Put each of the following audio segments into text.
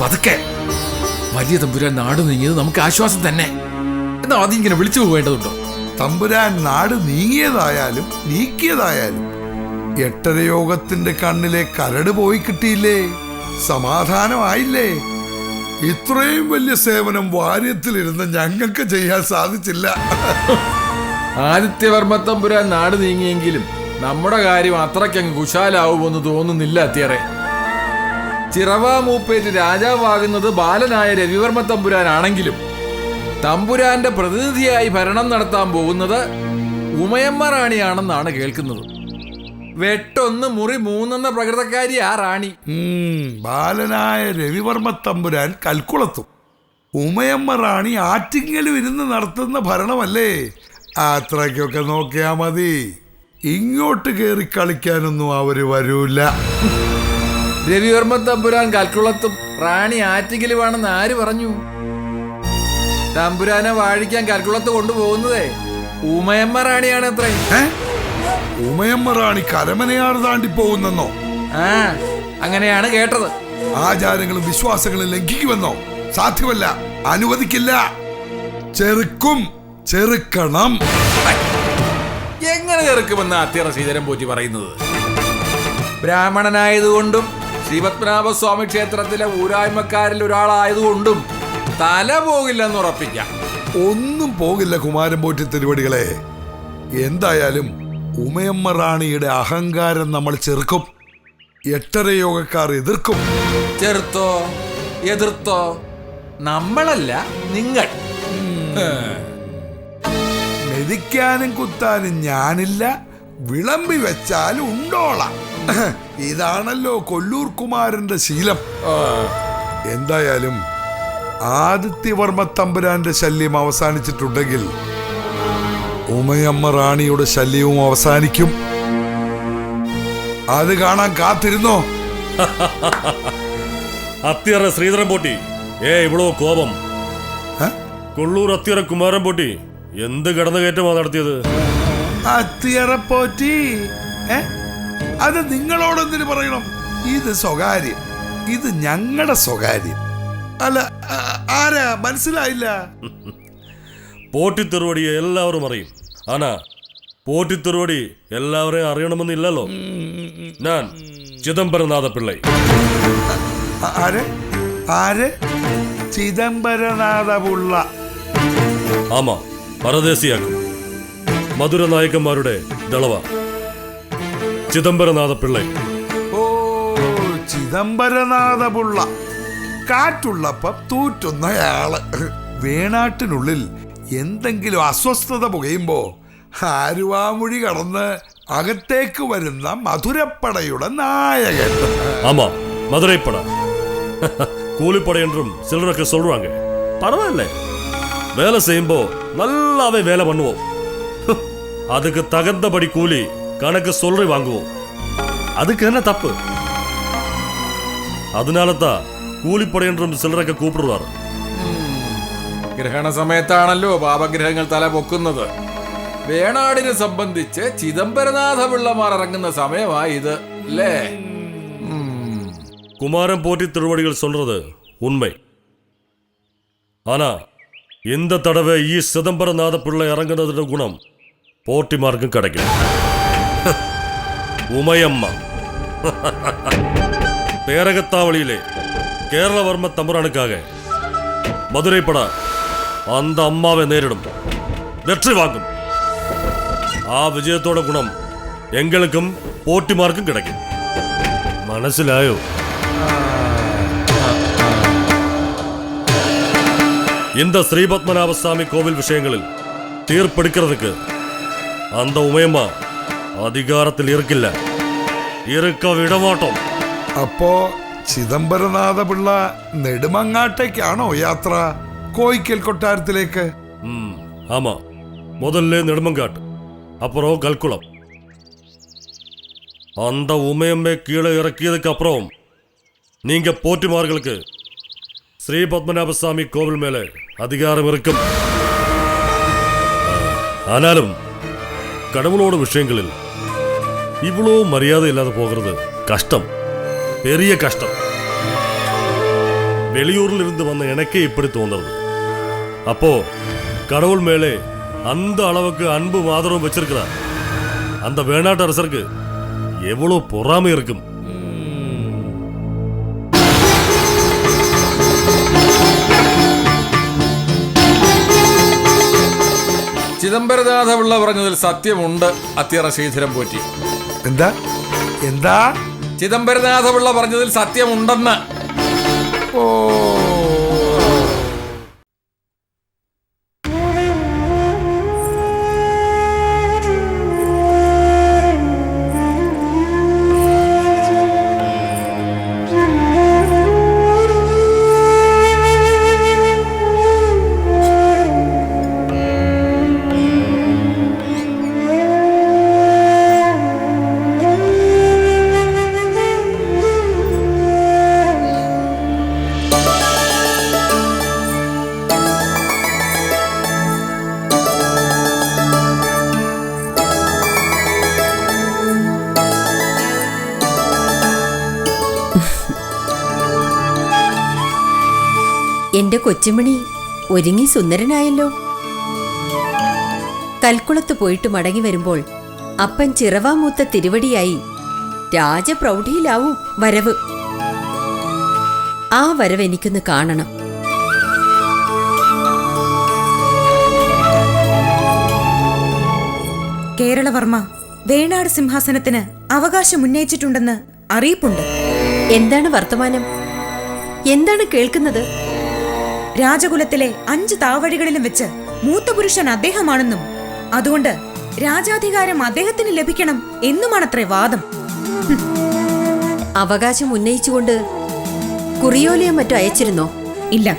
പതുക്കെ വലിയ തമ്പുരാൻ നാട് നീങ്ങിയത് നമുക്ക് ആശ്വാസം തന്നെ. എന്നാ ആദ്യം ഇങ്ങനെ വിളിച്ചു പോകേണ്ടതുണ്ടോ തമ്പുരാൻ നാട് നീങ്ങിയതായാലും നീക്കിയതായാലും എട്ടരയോഗത്തിന്റെ കണ്ണിലെ കരട് പോയി കിട്ടിയില്ലേ? സമാധാനമായില്ലേ? ഇത്രയും വലിയ സേവനം വാര്യത്തിലിരുന്ന് ഞങ്ങൾക്ക് ചെയ്യാൻ സാധിച്ചില്ല. ആദിത്യവർമ്മ തമ്പുരാൻ നാട് നീങ്ങിയെങ്കിലും നമ്മുടെ കാര്യം അത്രയ്ക്കങ്ങ് കുശാലാവുമെന്ന് തോന്നുന്നില്ല അത്തിയറെ. ചിറവ മൂപ്പേറ്റ് രാജാവാകുന്നത് ബാലനായ രവിവർമ്മ തമ്പുരാനാണെങ്കിലും തമ്പുരാന്റെ പ്രതിനിധിയായി ഭരണം നടത്താൻ പോകുന്നത് ഉമയമ്മ റാണിയാണെന്നാണ് കേൾക്കുന്നത്. വെട്ടൊന്ന് മുറി മൂന്നെന്ന പ്രകൃതക്കാരി ആ റാണി. ബാലനായ രവിവർമ്മ തമ്പുരാൻ കൽക്കുളത്തും. ഉമയമ്മ റാണി ആറ്റിങ്ങലും ഇരുന്ന് നടത്തുന്ന ഭരണമല്ലേ? അത്രയ്ക്കൊക്കെ നോക്കിയാ മതി. ഇങ്ങോട്ട് കയറി കളിക്കാനൊന്നും അവർ വരൂല. രവിവർമ്മ തമ്പുരാൻ കൽക്കുളത്തും റാണി ആറ്റിക്കലുമാണെന്ന് ആര് പറഞ്ഞു? തമ്പുരാനെ വാഴിക്കാൻ കൽക്കുളത്ത് കൊണ്ടുപോകുന്നതേ ഉമയമ്മ റാണിയാണ് അത്രേ ഉമയമ്മ റാണി കരമനയാണ് താണ്ടി പോകുന്നെന്നോ ആ അങ്ങനെയാണ് കേട്ടത്. ആചാരങ്ങളും വിശ്വാസങ്ങളും ലംഘിക്കുമെന്നോ? സാധ്യമല്ല അനുവദിക്കില്ല. ചെറുക്കും ചെറുക്കണം. എങ്ങനെ ചെറുക്കുമെന്ന് അത്യറ ശ്രീധരൻ പോറ്റി പറയുന്നത്? ബ്രാഹ്മണനായതുകൊണ്ടും ശ്രീപത്മനാഭസ്വാമി ക്ഷേത്രത്തിലെ ഊരായ്മക്കാരിൽ ഒരാളായതുകൊണ്ടും തല പോകില്ലെന്ന് ഉറപ്പിക്കാം. ഒന്നും പോകില്ല കുമാരൻ പോറ്റി തിരുവടികളെ. എന്തായാലും ഉമയമ്മ റാണിയുടെ അഹങ്കാരം നമ്മൾ ചെറുക്കും. എട്ടര യോഗക്കാർ എതിർക്കും. ചെറുത്തോ എതിർത്തോ നമ്മളല്ല നിങ്ങൾ. മെതിക്കാനും കുത്താനും ഞാനില്ല. വിളമ്പി വെച്ചാൽ ഉണ്ടോളാം. ഇതാണല്ലോ കൊല്ലൂർ കുമാരന്റെ ശീലം. എന്തായാലും ആദിത്യവർമ്മ തമ്പുരാന്റെ ശല്യം അവസാനിച്ചിട്ടുണ്ടെങ്കിൽ ഉമയമ്മ റാണിയുടെ ശല്യവും അവസാനിക്കും. അത് കാണാൻ കാത്തിരുന്നോ? അത്തിയറ ശ്രീധരൻ പോട്ടി. ഏ ഇവളോ കോപം? കൊള്ളൂർ അത്തിയറ കുമാരൻ പോട്ടി. എന്ത് കിടന്നുകയറ്റമാണ് നടത്തിയത്? അത്തിയറപ്പോറ്റി ഏ? അത് നിങ്ങളോടൊന്നിന് പറയണം. ഇത് സ്വകാര്യം. ഇത് ഞങ്ങളുടെ സ്വകാര്യം. അല്ല ആരാ? മനസ്സിലായില്ല. പോട്ടിത്തെറുപടി എല്ലാവരും അറിയും. ആനാ പോട്ടിത്തെറുപടി എല്ലാവരെയും അറിയണമെന്നില്ലല്ലോ. ഞാൻ ചിദംബരനാഥ പിള്ളൈ ആരെ ആര്? ആര്? ചിദംബരനാഥപുള്ള. ആമാ പരദേശിയാക്കും. മധുര നായകന്മാരുടെ ദളവ ചിദംബരനാഥ പിള്ളൈ ഓ ചിദംബരനാഥപുള്ള കാറ്റുള്ളപ്പം തൂറ്റുന്നയാള് വേണാട്ടിനുള്ളിൽ എന്തെങ്കിലും അസ്വസ്ഥത പുകയുമ്പോ ആരുവാമൊഴി കടന്ന് അകത്തേക്ക് വരുന്ന മധുരപ്പടയുടെ നായകൻ ஆமா மதுரை படம் கூலிப்படை என்றும் சிலருக்கு சொல்றாங்க பரவாயில்ல வேலை செய்யும்போ நல்லாவே வேலை பண்ணுவோம் அதுக்கு தகுந்தபடி கூலி கணக்கு சொல்றி வாங்குவோம். அதுக்கு என்ன தப்பு? அதனால தான் കൂലിപ്പട എന്നും ചിലരൊക്കെ കൂപ്പിടുവാറ് ഗ്രഹണ സമയത്താണല്ലോ പാപഗ്രഹങ്ങൾ തല പൊക്കുന്നത്. വേണാടിനെ സംബന്ധിച്ച് ചിദംബരനാഥ പിള്ളമാർ ഇറങ്ങുന്ന സമയമാ ഇത് അല്ലേ? குமாரம் போற்றி திருவடிகள் சொல்றது உண்மை ஆனா இந்த தடவை ஈ சிதம்பரநாத பிள்ளை இறங்குனதுட குணம் போட்டிமார்க்கும் கிடைக்கல உமையம்மா பேரகத்தாவளியிலே கேரளவர்ம தம்புரானுக்காக மதுரை பட அந்த அம்மாவை நேரிடும் வெற்றி வாங்கும் ആ വിജയത്തോടെ ഗുണം എങ്ങൾക്കും പോട്ടിമാർക്കും കിടക്കും മനസ്സിലായോ இந்த ஸ்ரீபத்மநாபசாமி கோவில் விஷயங்களில் தீர்ப்பெடுக்கிறதுக்கு அந்த உமையம்மா அதிகாரத்தில் இருக்கில்ல இருக்க விடமாட்டோம் അപ്പോ ചിദംബരനാഥപിള്ള നെടുമങ്ങാട്ടേക്കാണോ യാത്ര കോയിക്കൽ കൊട്ടാരത്തിലേക്ക് ம் ஆமா முதல்ல நெடுமங்காட்டு அப்புறம் கல்குளம் அந்த உமையம்மை கீழே இறக்கியதுக்கு அப்புறம் நீங்க போட்டிமார்களுக்கு ஸ்ரீ பத்மநாபசாமி கோவில் மேல அதிகாரம் இருக்கும் ஆனாலும் கடவுளோட விஷயங்களில் இவ்வளோ மரியாதை இல்லாத போகிறது கஷ்டம் பெரிய கஷ்டம். வெளியூரில் இருந்து வந்த எனக்கே இப்படி தோன்றது. அப்போ கடவுள் மேலே அந்த அளவுக்கு அன்பும் ஆதரவும் வச்சிருக்கிறார். அந்த வேணாட்டு அரசருக்கு எவ்வளோ பொறாமை இருக்கும். ചിദംബരനാഥപിള്ള പറഞ്ഞതിൽ സത്യമുണ്ട്. അത്തിയറ ശ്രീധരം പോറ്റി. എന്താ? എന്താ? ചിദംബരനാഥപിള്ള പറഞ്ഞതിൽ സത്യമുണ്ടെന്ന്. ഓ. കൊച്ചുമണി ഒരുങ്ങി സുന്ദരനായല്ലോ. കൽക്കുളത്ത് പോയിട്ട് മടങ്ങി വരുമ്പോൾ അപ്പൻ ചിറവാമൂത്ത തിരുവടിയായി രാജപ്രൗഢിയിലാവും വരവ്. ആ വരവ് എനിക്കൊന്ന് കാണണം. കേരളവർമ്മ വേണാട് സിംഹാസനത്തിന് അവകാശം ഉന്നയിച്ചിട്ടുണ്ടെന്ന് അറിയിപ്പുണ്ട്. എന്താണ് വർത്തമാനം? എന്താണ് കേൾക്കുന്നത്? രാജകുലത്തിലെ അഞ്ച് താവഴികളിലും വെച്ച് മൂത്ത പുരുഷൻ അദ്ദേഹമാണെന്നും അതുകൊണ്ട് രാജാധികാരം അദ്ദേഹത്തിന് ലഭിക്കണം എന്നുമാണത്രേ വാദം. അവകാശം ഉന്നയിച്ചുകൊണ്ട് കുറിയോലയോ മറ്റോ അയച്ചിരുന്നോ? ഇല്ല.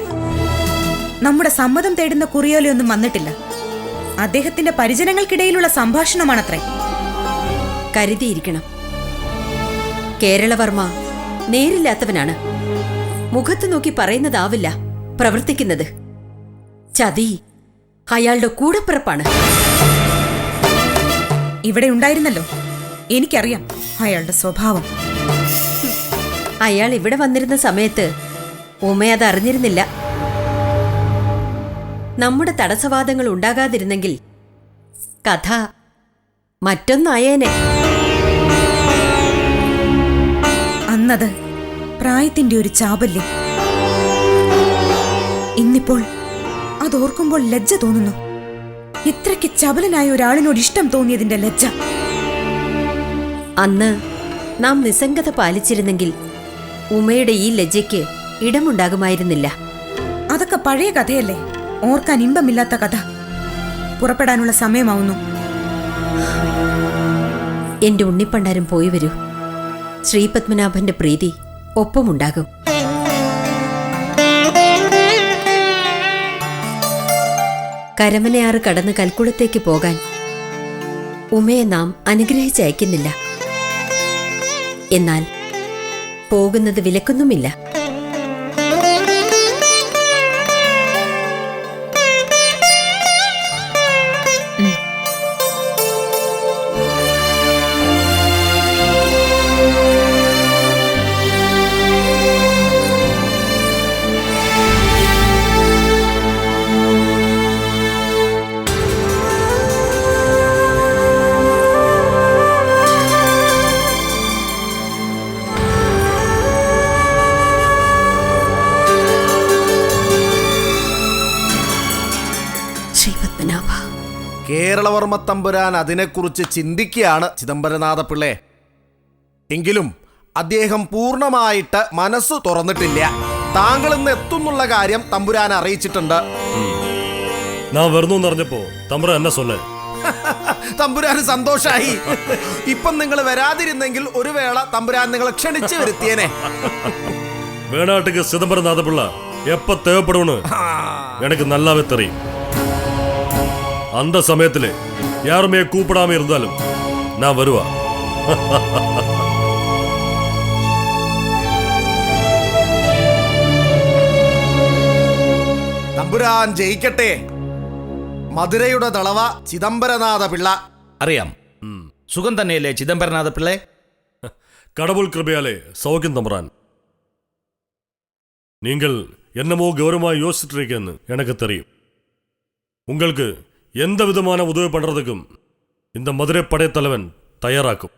നമ്മുടെ സമ്മതം തേടുന്ന കുറിയോലയൊന്നും വന്നിട്ടില്ല. അദ്ദേഹത്തിന്റെ പരിജനങ്ങൾക്കിടയിലുള്ള സംഭാഷണമാണത്രേ. കരുതിയിരിക്കണം. കേരളവർമ്മ നേരില്ലാത്തവനാണ്. മുഖത്ത് നോക്കി പറയുന്നതാവില്ല. പ്രവർത്തിക്കുന്നത്. ചതി അയാളുടെ കൂടപ്പിറപ്പാണ്. ഇവിടെ ഉണ്ടായിരുന്നല്ലോ. എനിക്കറിയാം അയാളുടെ സ്വഭാവം. അയാൾ ഇവിടെ വന്നിരുന്ന സമയത്ത് ഉമ അത് അറിഞ്ഞിരുന്നില്ല. നമ്മുടെ തടസ്സവാദങ്ങൾ ഉണ്ടാകാതിരുന്നെങ്കിൽ കഥ മറ്റൊന്നായേനെ. അന്നത് പ്രായത്തിന്റെ ഒരു ചാബല്യം. ഇന്നിപ്പോൾ അതോർക്കുമ്പോൾ ലജ്ജ തോന്നുന്നു. ഇത്രയ്ക്ക് ചപലനായ ഒരാളിനോട് ഇഷ്ടം തോന്നിയതിന്റെ ലജ്ജ. അന്ന് നാം നിസ്സംഗത പാലിച്ചിരുന്നെങ്കിൽ ഉമയുടെ ഈ ലജ്ജയ്ക്ക് ഇടമുണ്ടാകുമായിരുന്നില്ല. അതൊക്കെ പഴയ കഥയല്ലേ? ഓർക്കാൻ ഇമ്പമില്ലാത്ത കഥ. പുറപ്പെടാനുള്ള സമയമാവുന്നു. എന്റെ ഉണ്ണിപ്പണ്ടാരം പോയി വരൂ. ശ്രീപത്മനാഭന്റെ പ്രീതി ഒപ്പമുണ്ടാകും. കരമനയാറ് കടന്ന് കൽക്കുളത്തേക്ക് പോകാൻ ഉമയെ നാം അനുഗ്രഹിച്ചയക്കുന്നില്ല. എന്നാൽ പോകുന്നത് വിലക്കൊന്നുമില്ല. കേരളവർമ്മ തമ്പുരാൻ അതിനെക്കുറിച്ച് ചിന്തിക്കുകയാണ് ചിദംബരനാഥ പിള്ളേ എങ്കിലും അദ്ദേഹം പൂർണമായിട്ട് മനസ്സ് തുറന്നിട്ടില്ല. താങ്കൾ ഇന്ന് എത്തുന്നുള്ള കാര്യം തമ്പുരാൻ അറിയിച്ചിട്ടുണ്ട്. ഞാൻ വരുന്നു തമ്പുരാൻ എന്നെ സന്തോഷായി. ഇപ്പം നിങ്ങൾ വരാതിരുന്നെങ്കിൽ ഒരു വേള തമ്പുരാൻ നിങ്ങളെ ക്ഷണിച്ചു വരുത്തിയേനെ. വേണാട്ടുക്ക് ചിദംബരനാഥപിള്ള എപ്പ തേവപ്പെടുവണ് എനിക്ക് നല്ലാവെ തെറിയും அந்த சமயத்துல யாருமே கூப்பிடாம இருந்தாலும் நான் வருவா തമ്പുരാൻ ജയിക്കട്ടെ മധുരയുടെ ദളവ ചിദംബരനാഥ പിള്ള അറിയാം സുഖം തന്നെയല്ലേ ചിദംബരനാഥ പിള്ളേ கடவுள் கிருபையாலே சௌக்கியம் தம்புரான் நீங்கள் என்னமோ கௌரவமாக யோசிச்சுட்டு இருக்கேன்னு எனக்கு தெரியும் உங்களுக்கு எந்த விதமான உதவி பண்றதுக்கும் இந்த மதுரை படைத்தலைவன் തയ്യാറാക്കും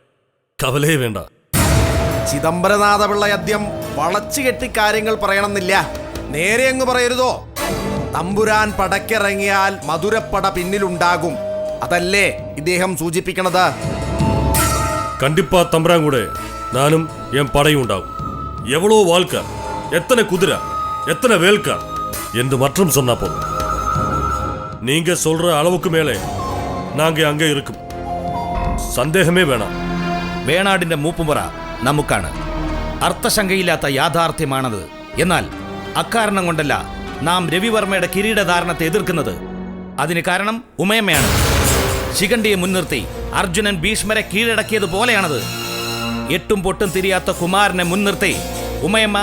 കവലേ വേണ്ട ചിദംബരനാഥപിള്ള അദ്യം വളച്ചു കെട്ടി കാര്യങ്ങൾ പറയണമെന്നില്ല നേരെ അങ്ങ് പറയരുതോ തമ്പുരാൻ പടക്കിറങ്ങിയാൽ മധുരപ്പട പിന്നിലുണ്ടാകും അതല്ലേ ഇദ്ദേഹം സൂചിപ്പിക്കണത് கண்டிப்பா தம்புரான் கூட நானும் என் படையும் உண்டாகும் எவ்வளோ வாழ்க்கார் எத்தனை குதிரை எத்தனை வேல்கார் என்று மற்றும் சொன்னா போதும் நீங்க சொல்ற அளவுக்கு மேலே நாங்க அங்கே இருக்கும் സന്ദേഹമേ വേണം വേണാടിന്റെ മൂപ്പുമുറ നമുക്കാണ് അർത്ഥശങ്കയില്ലാത്ത യാഥാർത്ഥ്യമാണത് എന്നാൽ അക്കാരണം കൊണ്ടല്ല നാം രവിവർമ്മയുടെ കിരീടധാരണത്തെ എതിർക്കുന്നത് അതിന് കാരണം ഉമയമ്മയാണ് ശിഖണ്ഡിയെ മുൻനിർത്തി അർജുനൻ ഭീഷ്മരെ കീഴടക്കിയതുപോലെയാണത് എട്ടും പൊട്ടും തിരിയാത്ത കുമാരനെ മുൻനിർത്തി ഉമയമ്മ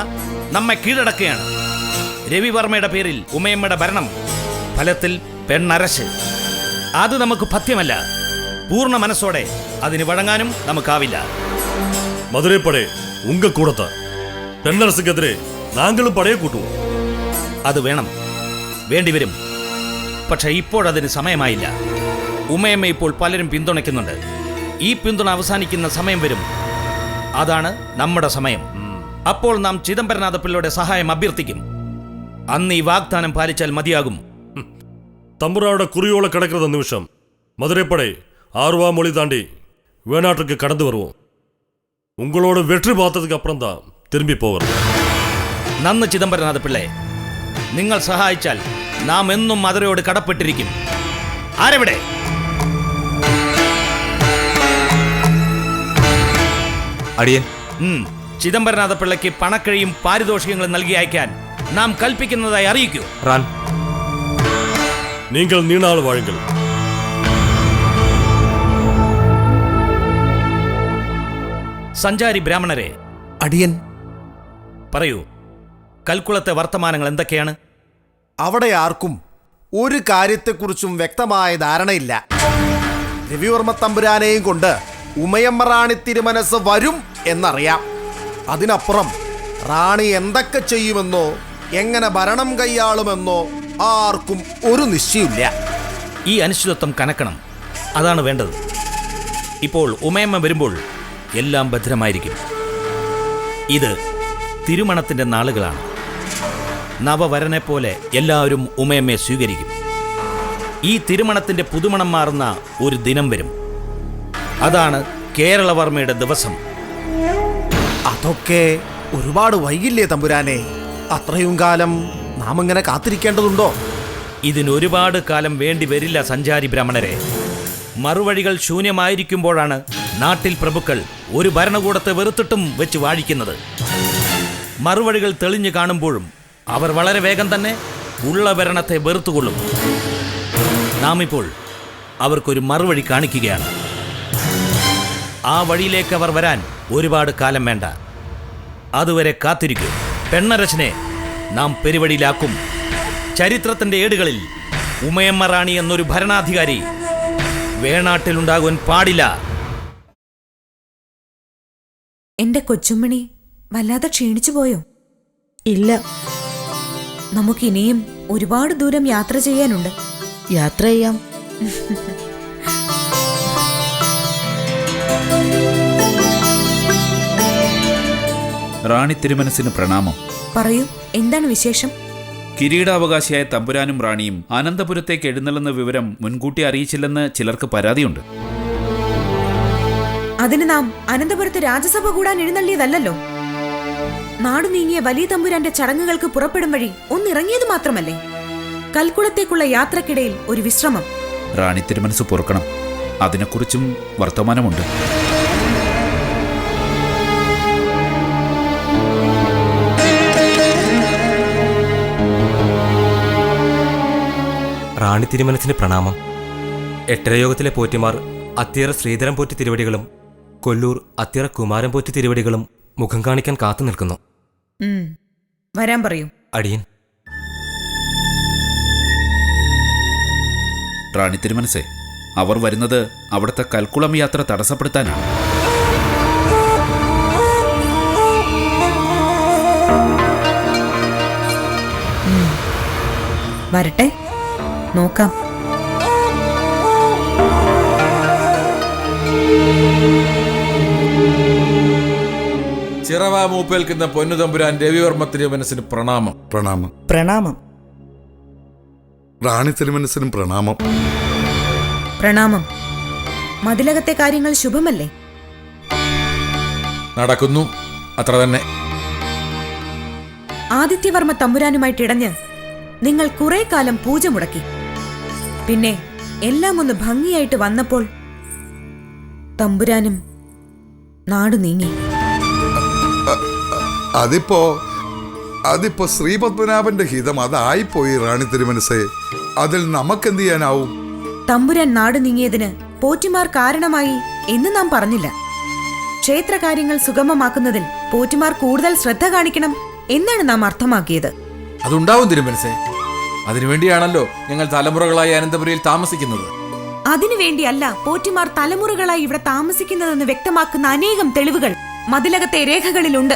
നമ്മെ കീഴടക്കുകയാണ് രവിവർമ്മയുടെ പേരിൽ ഉമയമ്മയുടെ ഭരണം ഫലത്തിൽ പെണ്ണരശ്. അത് നമുക്ക് പഥ്യമല്ല പൂർണ മനസ്സോടെ അതിന് വഴങ്ങാനും നമുക്കാവില്ല. മധുരപ്പടേ ഉങ്കക്കൂടത്ത് ഉങ്ക നാങ്കളും പെണ്ണരസുക്കെതിരെ പടയെ കൂട്ടുവോ? അത് വേണം. വേണ്ടിവരും പക്ഷെ ഇപ്പോഴതിന് സമയമായില്ല. ഉമയമ്മ ഇപ്പോൾ പലരും പിന്തുണയ്ക്കുന്നുണ്ട്. ഈ പിന്തുണ അവസാനിക്കുന്ന സമയം വരും. അതാണ് നമ്മുടെ സമയം. അപ്പോൾ നാം ചിദംബരനാഥ പിള്ളയുടെ സഹായം അഭ്യർത്ഥിക്കും. അന്ന് ഈ വാഗ്ദാനം പാലിച്ചാൽ മതിയാകും. தம்புராவோட குறியோல கிடக்கிற நிமிஷம் மதுரை படை ஆர்வா மொழி தாண்டி வேணாட்டுக்கு கடந்து வருவோம் உங்களோட வெற்றி பார்த்ததுக்கு அப்புறம் தான் திரும்பி போகிறோம் നന്ന് ചിദംബരനാഥ പിള്ളെ നിങ്ങൾ സഹായിച്ചാൽ നാം എന്നും മധുരയോട് കടപ്പെട്ടിരിക്കും ആരെവിടെ അടിയൻ ഉം. ചിദംബരനാഥ പിള്ളയ്ക്ക് പണക്കഴിയും പാരിതോഷികങ്ങളും നൽകി അയക്കാൻ നാം കൽപ്പിക്കുന്നതായി അറിയിക്കൂ റാൻ நீங்கள் நீணாள் வாழுங்கள் സഞ്ചാരി ബ്രാഹ്മണരെ അടിയൻ പറയൂ കൽക്കുളത്തെ വർത്തമാനങ്ങൾ എന്തൊക്കെയാണ് അവിടെ ആർക്കും ഒരു കാര്യത്തെക്കുറിച്ചും വ്യക്തമായ ധാരണയില്ല രവിവർമ്മ തമ്പുരാനെയും കൊണ്ട് ഉമയമ്മ റാണി തിരുമനസ് വരും എന്നറിയാം അതിനപ്പുറം റാണി എന്തൊക്കെ ചെയ്യുമെന്നോ എങ്ങനെ ഭരണം കൈയാളുമെന്നോ ആർക്കും ഒരു നിശ്ചയമില്ല ഈ അനിശ്ചിതത്വം കനക്കണം. അതാണ് വേണ്ടത്. ഇപ്പോൾ ഉമയമ്മ വരുമ്പോൾ എല്ലാം ഭദ്രമായിരിക്കും. ഇത് തിരുമണത്തിന്റെ നാളുകളാണ്. നവവരനെ പോലെ എല്ലാവരും ഉമയമ്മയെ സ്വീകരിക്കും. ഈ തിരുമണത്തിന്റെ പുതുമണം മാറുന്ന ഒരു ദിനം വരും. അതാണ് കേരളവർമ്മയുടെ ദിവസം. അതൊക്കെ ഒരുപാട് വൈകില്ലേ തമ്പുരാനെ? അത്രയും കാലം നാം അങ്ങനെ കാത്തിരിക്കേണ്ടതുണ്ടോ ഇതിനൊരുപാട് കാലം വേണ്ടി വരില്ല സഞ്ചാരി ബ്രാഹ്മണരെ. മറുവഴികൾ ശൂന്യമായിരിക്കുമ്പോഴാണ് നാട്ടിൽ പ്രഭുക്കൾ ഒരു ഭരണകൂടത്തെ വെറുത്തിട്ടും വെച്ച് വാഴിക്കുന്നത്. മറുവഴികൾ തെളിഞ്ഞു കാണുമ്പോഴും അവർ വളരെ വേഗം തന്നെ ഉള്ള ഭരണത്തെ വെറുത്തുകൊള്ളും. നാം ഇപ്പോൾ അവർക്കൊരു മറുവഴി കാണിക്കുകയാണ്. ആ വഴിയിലേക്ക് അവർ വരാൻ ഒരുപാട് കാലം വേണ്ട. അതുവരെ കാത്തിരിക്കും. പെണ്ണരശനെ നാം പെരുവഴിയിലാക്കും ചരിത്രത്തിന്റെ ഏടുകളിൽ ഉമയമ്മ റാണി എന്നൊരു ഭരണാധികാരി വേണാട്ടിലുണ്ടാകുവാൻ പാടില്ല. എന്റെ കൊച്ചുമണി വല്ലാതെ ക്ഷീണിച്ചു പോയോ? ഇല്ല. നമുക്കിനിയും ഒരുപാട് ദൂരം യാത്ര ചെയ്യാനുണ്ട്. യാത്ര ചെയ്യാം. റാണി തിരുമനസിന് പ്രണാമം. പറയൂ എന്താണ് വിശേഷം? കിരീടാവകാശിയായ തമ്പുരാനും റാണിയും അനന്തപുരത്തേക്ക് എഴുന്നള്ളുന്ന വിവരം മുൻകൂട്ടി അറിയിച്ചില്ലെന്ന് ചിലർക്ക് പരാതിയുണ്ട്. അതിന് നാം അനന്തപുരത്ത് രാജ്യസഭ കൂടാൻ എഴുന്നള്ളിയതല്ലോ നാടു നീങ്ങിയ വലിയ തമ്പുരാന്റെ ചടങ്ങുകൾക്ക് പുറപ്പെടും വഴി ഒന്നിറങ്ങിയത് മാത്രമല്ലേ? കൽക്കുളത്തേക്കുള്ള യാത്രക്കിടയിൽ ഒരു വിശ്രമം. റാണി തിരുമനസ് പൊറുക്കണം. അതിനെക്കുറിച്ചും വർത്തമാനമുണ്ട്. റാണി തിരുമനസിന് പ്രണാമം. എട്ടരയോഗത്തിലെ പോറ്റിമാർ അത്തിയറ ശ്രീധരം പോറ്റി തിരുവടികളും കൊല്ലൂർ അത്തിയറ കുമാരൻ പോറ്റി തിരുവടികളും മുഖം കാണിക്കാൻ കാത്തു നിൽക്കുന്നു. വരാൻ പറയൂ. അടിയൻ. റാണി തിരുമനസേ അവർ വരുന്നത് അവിടുത്തെ കൽക്കുളം യാത്ര തടസ്സപ്പെടുത്താനാണ്. വരട്ടെ. നോക്കാം. ചിറവ മൂപ്പേൽക്കുന്ന പൊന്നു തമ്പുരാൻ രവിവർമ്മ തിരുമനസിന് പ്രണാമം. പ്രണാമം. പ്രണാമം. റാണി തിരുമനസിനും പ്രണാമം. പ്രണാമം. മതിലകത്തെ കാര്യങ്ങൾ ശുഭമല്ലേ? നടക്കുന്നു. അത്ര തന്നെ. ആദിത്യവർമ്മ തമ്പുരാനുമായിട്ടിടഞ്ഞ് നിങ്ങൾ കുറെ കാലം പൂജ മുടക്കി. പിന്നെ എല്ലാം ഒന്ന് ഭംഗിയായിട്ട് വന്നപ്പോൾ തമ്പുരാനും നാട് നീങ്ങി. അതിപ്പോ അതിപ്പോ ശ്രീപത്മനാഭന്റെ ഹിതം അതായി പോയി റാണി തിരുമനസേ. അതിൽ നമുക്കെന്ത് ചെയ്യാനാവും? തമ്പുരാൻ നാട് നീങ്ങിയതിന് പോറ്റിമാർ കാരണമായി എന്ന് നാം പറഞ്ഞില്ല. ക്ഷേത്ര കാര്യങ്ങൾ സുഗമമാക്കുന്നതിൽ പോറ്റിമാർ കൂടുതൽ ശ്രദ്ധ കാണിക്കണം എന്നാണ് നാം അർത്ഥമാക്കിയത്. അതുണ്ടാവും തിരുമനസേ. അതിനുവേണ്ടിയാണല്ലോ ഞങ്ങൾ തലമുറകളായി അനന്തപുരയിൽ താമസിക്കുന്നത്. അതിനുവേണ്ടിയല്ല പോറ്റിമാർ തലമുറകളായി ഇവിടെ താമസിക്കുന്നതെന്ന് വ്യക്തമാക്കുന്ന അനേകം തെളിവുകൾ മതിലകത്തെ രേഖകളിലുണ്ട്.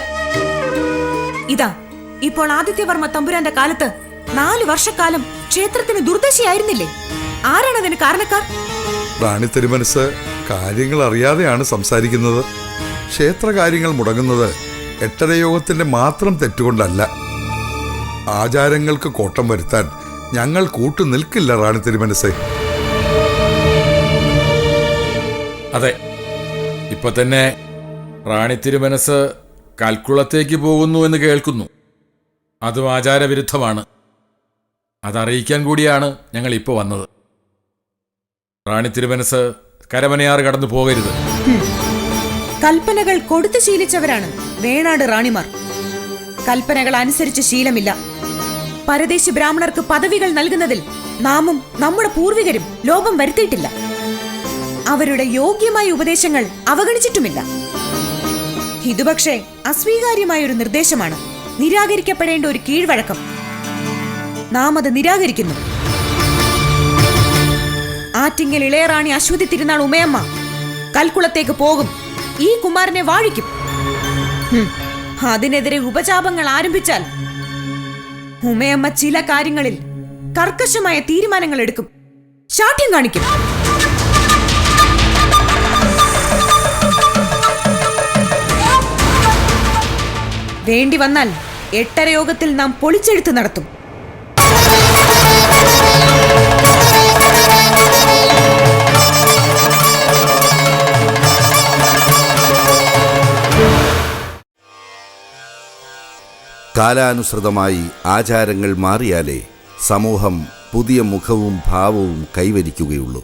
ഇതാ ഇപ്പോൾ ആദിത്യവർമ്മ തമ്പുരാന്റെ കാലത്ത് നാല് വർഷക്കാലം ക്ഷേത്രത്തിന് ദുർദശയായിരുന്നില്ലേ? ആരാണ് അതിന് കാരണക്കാർ? റാണി തിരുമനസ് കാര്യങ്ങൾ അറിയാതെയാണ് സംസാരിക്കുന്നത്. ക്ഷേത്രകാര്യങ്ങൾ മുടങ്ങുന്നത് എട്ടരയോഗത്തിന്റെ മാത്രം തെറ്റുകൊണ്ടല്ല. ആചാരങ്ങൾക്ക് കോട്ടം വരുത്താൻ ഞങ്ങൾ കൂട്ടു നിൽക്കില്ല റാണി തിരുമനസേ. അതെ ഇപ്പൊ തന്നെ റാണി തിരുമനസ് കൽക്കുളത്തേക്ക് പോകുന്നു എന്ന് കേൾക്കുന്നു. അതും ആചാരവിരുദ്ധമാണ്. അതറിയിക്കാൻ കൂടിയാണ് ഞങ്ങൾ ഇപ്പോൾ വന്നത്. റാണി തിരുമനസ് കരമനയാറ് കടന്നു പോകരുത്. കൽപ്പനകൾ കൊടുത്തു ശീലിച്ചവരാണ് വേണാട് റാണിമാർ. കൽപ്പനകൾ അനുസരിച്ച് ശീലമില്ല. പരദേശി ബ്രാഹ്മണർക്ക് പദവികൾ നൽകുന്നതിൽ നാമും നമ്മുടെ പൂർവികരും ലോപം വരുത്തിയിട്ടില്ല. അവരുടെ യോഗ്യമായ ഉപദേശങ്ങൾ അവഗണിച്ചിട്ടുമില്ല. ഇതുപക്ഷേ അസ്വീകാര്യമായ ഒരു നിർദ്ദേശമാണ് നിരാകരിക്കപ്പെടേണ്ട ഒരു കീഴ്വഴക്കം. നാം അത് നിരാകരിക്കുന്നു. ആറ്റിങ്ങൽ ഇളയറാണി അശ്വതി തിരുനാൾ ഉമയമ്മ കൽക്കുളത്തേക്ക് പോകും. ഈ കുമാരനെ വാഴിക്കും. അതിനെതിരെ ഉപചാപങ്ങൾ ആരംഭിച്ചാൽ ഉമയമ്മ ചില കാര്യങ്ങളിൽ കർക്കശമായ തീരുമാനങ്ങൾ എടുക്കും. ശാഠ്യം കാണിക്കും. വേണ്ടി വന്നാൽ എട്ടര യോഗത്തിൽ നാം പൊളിച്ചെഴുത്ത് നടത്തും. കാലാനുസൃതമായി ആചാരങ്ങൾ മാറിയാലേ സമൂഹം പുതിയ മുഖവും ഭാവവും കൈവരിക്കുകയുള്ളൂ.